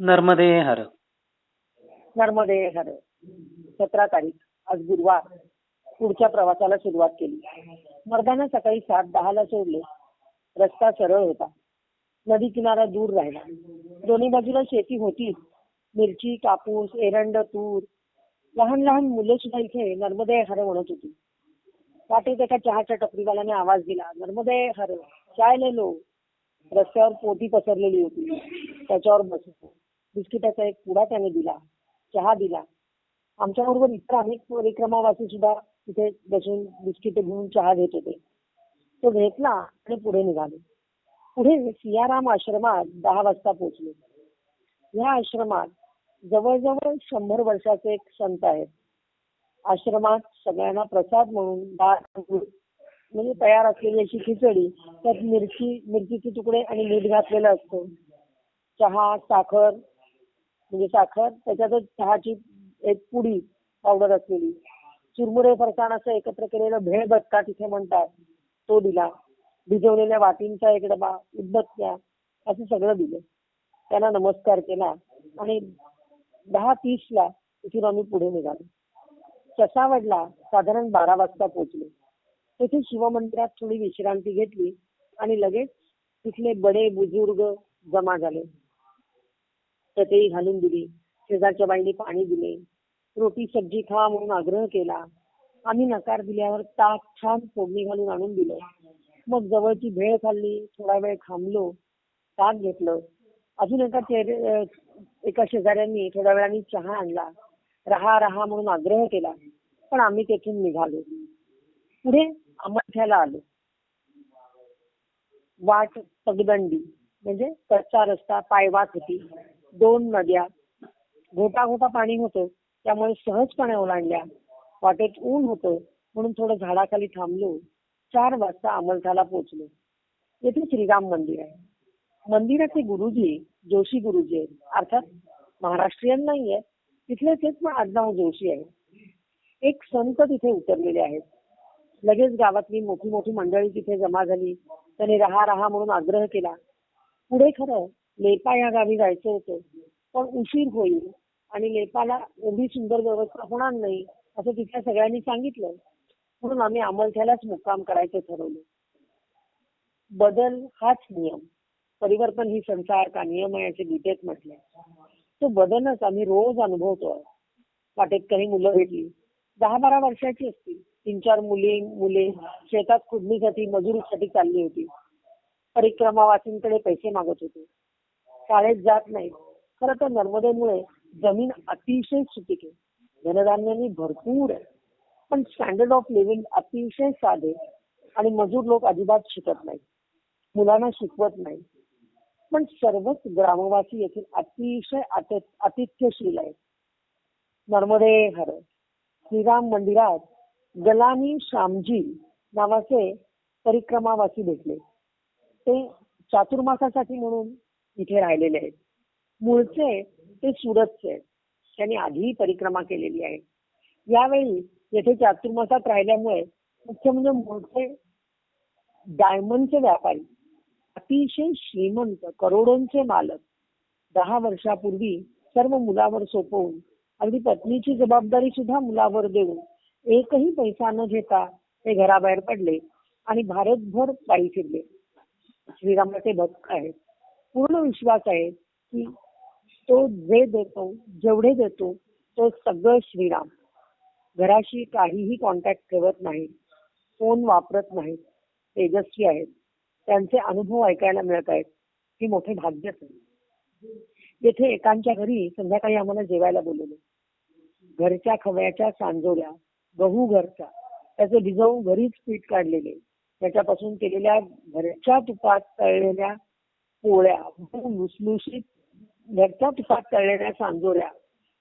नर्मदे हर। नर्मदे हर। सतरा तारीख आज गुरुवार। पुढच्या प्रवासाला सुरुवात केली. मर्दाना सकाळी सात दहाला सोडले. रस्ता सरळ होता. नदी किनारा दूर राहिला. दोन्ही बाजूला शेती होती. मिरची कापूस एरंड तूर. लहान लहान मुलं सुद्धा इथे नर्मदे हर म्हणत होती. वाटेत एका चहाच्या टपरीवाल्याने आवाज दिला नर्मदे हर चाय लो. रस्त्यावर पोटी पसरलेली होती. त्याच्यावर बसलो बिस्किटाचा एक पुडा त्याने दिला चहा दिला. आमच्याबरोबर इतर अनेक परिक्रमावासी सुद्धा तिथे बसून बिस्किट घेऊन चहा घेत होते. तो घेतला आणि पुढे निघाले. पुढे सियाराम आश्रमात दहा वाजता पोहोचले. या आश्रमात जवळजवळ शंभर वर्षाचे एक संत आहेत. आश्रमात सगळ्यांना प्रसाद म्हणून डाळ म्हणजे तयार असलेली अशी खिचडी त्यात मिरची मिरचीचे तुकडे आणि मीठ घातलेलं असतं. चहा साखर म्हणजे साखर त्याच्यातच चहाची एक पुडी पावडर असलेली. चुरमुरे फरसाण असं एकत्र केलेलं भेळ बत्ता तिथे म्हणतात. तो दिला. भिजवलेल्या वाटींचा एक डबा उदबत्त्या असं सगळं दिलं. त्यांना नमस्कार केला आणि दहा तीसला तिथून आम्ही पुढे निघालो. ससावडला साधारण बारा वाजता पोहोचलो. तेथे शिवमंदिरात थोडी विश्रांती घेतली आणि लगेच तिथले बडे बुजुर्ग जमा झाले. चटई घालून दिली. शेजारच्या बाईंनी पाणी दिले. रोटी सब्जी खा म्हणून आग्रह केला. आम्ही नकार दिल्यावर ताक छान फोडणी घालून आणून दिलं. मग जवळची भेळ खाल्ली. थोडा वेळ थांबलो. ताक घेतलं. अजून एका चेहरे एका शेजाऱ्यांनी थोड्या वेळाने चहा आणला. रहा रहा म्हणून आग्रह केला. पण आम्ही तेथून निघालो. पुढे अमठ्याला आलो. वाट पगदंडी. म्हणजे कच्चा रस्ता पायवाट होती. दोन नद्या घोटा घोटा पाणी होतं त्यामुळे सहजपणे ओलांडल्या. वाटेत ऊन होतं म्हणून थोडं झाडाखाली थांबलो. चार वाजता अमलथाला पोहोचलो. येथे श्रीराम मंदिर आहे. मंदिराचे गुरुजी जोशी गुरुजी आहेत. अर्थात महाराष्ट्रीयन नाही आहेत तिथले तेच पण आडनाव जोशी आहे. एक संत तिथे उतरलेले आहेत. लगेच गावातली मोठी मोठी मंडळी तिथे जमा झाली. त्यांनी रहा रहा म्हणून आग्रह केला. पुढे खरं लेपा या गावी जायचं होतं. पण उशीर होईल आणि लेपाला एवढी सुंदर व्यवस्था होणार नाही असं तिथल्या सगळ्यांनी सांगितलं. म्हणून आम्ही अमलथ्यालाच मुक्काम करायचं ठरवलं. बदल हाच नियम. परिवर्तन ही संसार का नियम आहे असे गीतेत म्हटलंय. तो बदलच आम्ही रोज अनुभवतो. वाटेत काही मुलं भेटली. दहा बारा वर्षाची असतील. तीन चार मुली मुले. शेतात खुडणीसाठी मजुरीसाठी चालली होती. परिक्रमावासींकडे पैसे मागत होते. शाळेत जात नाही. खरं तर नर्मदेमुळे जमीन अतिशय सुपीक आहे. धनधान्यांनी भरपूर आहे. पण स्टँडर्ड ऑफ लिव्हिंग अतिशय साधे आणि मजूर लोक अजिबात शिकत नाही मुलांना शिकवत नाही पण सर्वच ग्रामवासी येथील अतिशय आतिथ्यशील आहेत. नर्मदे हर श्रीराम मंदिरात गलानी श्यामजी नावाचे परिक्रमावासी भेटले. ते चातुर्मासासाठी म्हणून इथे राहिलेले आहेत. मूळचे ते सुरतचे आहेत. त्यांनी आधीही परिक्रमा केलेली आहे. यावेळी येथे चातुर्मासात राहिल्यामुळे मुख्य म्हणजे मूळचे डायमंडचे व्यापारी अतिशय श्रीमंत करोडोंचे मालक दहा वर्षापूर्वी सर्व मुलावर सोपवून अगदी पत्नीची जबाबदारी सुद्धा मुलावर देऊन एकही पैसा न घेता ते घराबाहेर पडले आणि भारतभर पायी फिरले. श्रीरामाचे भक्त आहेत. पूर्ण विश्वास आहे की तो जे देतो जेवढे देतो तो सगळं श्रीराम. घराशी काहीही कॉन्टॅक्ट ठेवत नाही फोन वापरत नाहीत तेजस्वी आहेत. त्यांचे अनुभव ऐकायला मिळत आहेत. हे मोठे भाग्यच आहे. येथे एकांच्या घरी संध्याकाळी आम्हाला जेवायला बोलवले. घरच्या खव्याच्या सांजोऱ्या गहू घरचा त्याचे भिजवून घरीच पीठ काढलेले. त्याच्यापासून केलेल्या घरच्या तुपात तळलेल्या पोळ्या मऊ लुसलुशीत घरच्या तुपात तळलेल्या सांजोऱ्या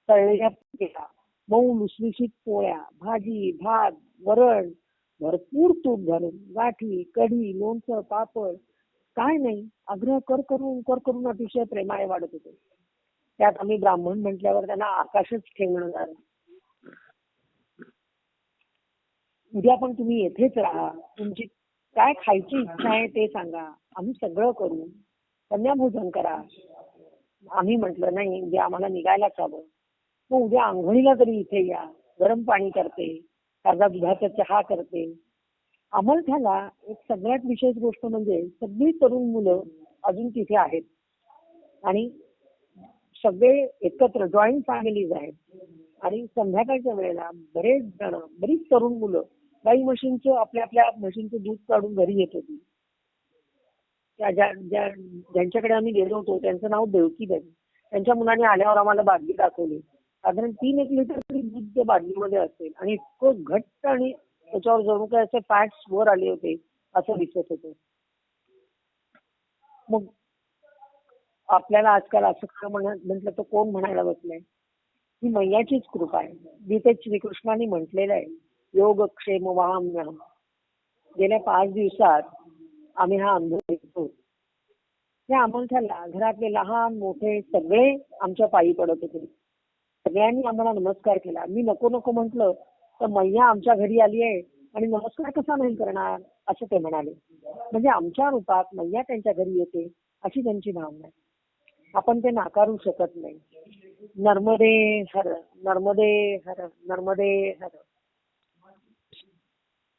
तळलेल्या पोळ्या मऊ लुसलुशीत पोळ्या भाजी भात वरण भरपूर तूप घालून गाठी कढी लोणचं पापड काय नाही आग्रह कर करून कर करून अतिशय प्रेमाने वाढत होते. त्यात आम्ही ब्राह्मण म्हटल्यावर त्यांना आकाशच ठेवणार उद्या पण तुम्ही येथेच राहा. तुमची काय खायची इच्छा आहे ते सांगा. आम्ही सगळं करू. कन्याभोजन करा. आम्ही म्हटलं नाही उद्या आम्हाला निघायलाच हवं. मग उद्या आंघोळीला तरी इथे या. गरम पाणी करते. ताजा दुधाचा चहा करते. अमलठाला एक सगळ्यात विशेष गोष्ट म्हणजे सगळी तरुण मुलं अजून तिथे आहेत. आणि सगळे एकत्र जॉईंट फॅमिलीज आहेत. आणि संध्याकाळच्या वेळेला बरेच जण बरीच तरुण मुलं गाई म्हशींचं आपल्या आपल्या म्हशींचं दूध काढून घरी येत होती. त्या ज्या ज्या ज्यांच्याकडे आम्ही गेलो होतो त्यांचं नाव देवकीबाई त्यांच्या मुलाने आल्यावर आम्हाला बादली दाखवली. साधारण तीन एक लिटर तरी दूध त्या बादलीमध्ये असेल. आणि इतकं घट्ट आणि त्याच्यावर जणू काय असे फॅट्स वर आले होते असं दिसत होतं. मग आपल्याला आजकाल असं खरं म्हणा म्हटलं तर कोण म्हणायला बसलंय? ही मैयाचीच कृपा आहे. जिथे श्रीकृष्णाने म्हटलेलं आहे. योग क्षेम वाहम्य गेल्या पाच दिवसात आम्ही हा अनुभव घेतो. त्या अमोलठाला घरातले लहान मोठे सगळे आमच्या पायी पडत होते. सगळ्यांनी आम्हाला नमस्कार केला. मी नको नको म्हंटल तर मैया आमच्या घरी आली आहे आणि नमस्कार कसा नाही करणार? असं ते म्हणाले. म्हणजे आमच्या रूपात मैया त्यांच्या घरी येते अशी त्यांची भावना आहे. आपण ते नाकारू शकत नाही. नर्मदे हर नर्मदे हर नर्मदे हर.